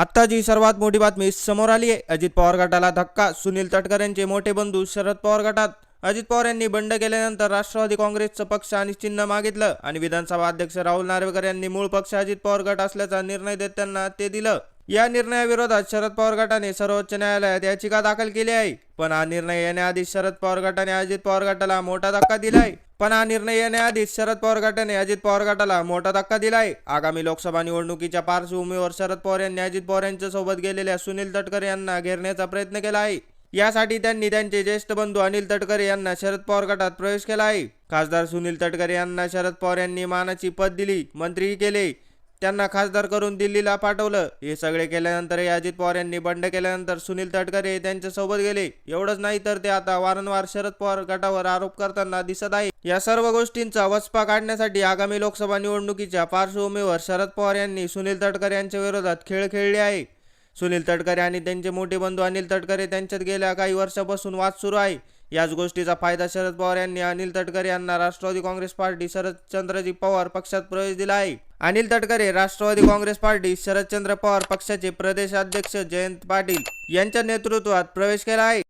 आत्ता जी सर्वात मोठी बातमी समोर आली आहे. अजित पवार गटाला धक्का. सुनील तटकर यांचे मोठे बंधू शरद पवार गटात. अजित पवार यांनी बंड केल्यानंतर राष्ट्रवादी काँग्रेसचं पक्ष आणि चिन्ह मागितलं आणि विधानसभा अध्यक्ष राहुल नार्वेकर यांनी मूळ पक्ष अजित पवार गट असल्याचा निर्णय देत त्यांना ते दिलं. या निर्णयाविरोधात शरद पवार गटाने सर्वोच्च न्यायालयात याचिका दाखल केली आहे. पण हा निर्णय येण्याआधी शरद पवार गटाने अजित पवार गटाला मोठा धक्का दिलाय. पण हा निर्णय येण्याआधी शरद पवार गटाने अजित पवार गटाला मोठा धक्का दिलाय. आगामी लोकसभा निवडणुकीच्या पार्श्वभूमीवर शरद पवार यांनी अजित पवार यांच्या सोबत गेलेल्या सुनील तटकरे यांना घेरण्याचा प्रयत्न केला आहे यासाठी त्यांनी त्यांचे ज्येष्ठ बंधू अनिल तटकरे यांना शरद पवार गटात प्रवेश केला आहे खासदार सुनील तटकरे यांना शरद पवार यांनी मानाची पद दिली. मंत्रीही केले. त्यांना खासदार करून दिल्लीला पाठवलं. हे सगळे केल्यानंतर अजित पवार यांनी बंड केल्यानंतर सुनील तटकरे त्यांच्यासोबत गेले. एवढंच नाही तर ते आता वारंवार शरद पवार गटावर आरोप करताना दिसत आहे. या सर्व गोष्टींचा वचपा काढण्यासाठी आगामी लोकसभा निवडणुकीच्या पार्श्वभूमीवर शरद पवार यांनी सुनील तटकरे यांच्या विरोधात खेळ खेळले आहे. सुनील तटकरे आणि त्यांचे मोठे बंधू अनिल तटकरे त्यांच्यात गेल्या काही वर्षापासून वाद सुरू आहे. याच गोष्टीचा फायदा शरद पवार यांनी अनिल तटकरे यांना राष्ट्रवादी काँग्रेस पार्टी शरदचंद्रजी पवार पक्षात प्रवेश दिला आहे. अनिल तटकरे राष्ट्रवादी काँग्रेस पार्टी शरदचंद्र पवार पक्षाचे प्रदेशाध्यक्ष जयंत पाटील यांच्या नेतृत्वात प्रवेश केला आहे.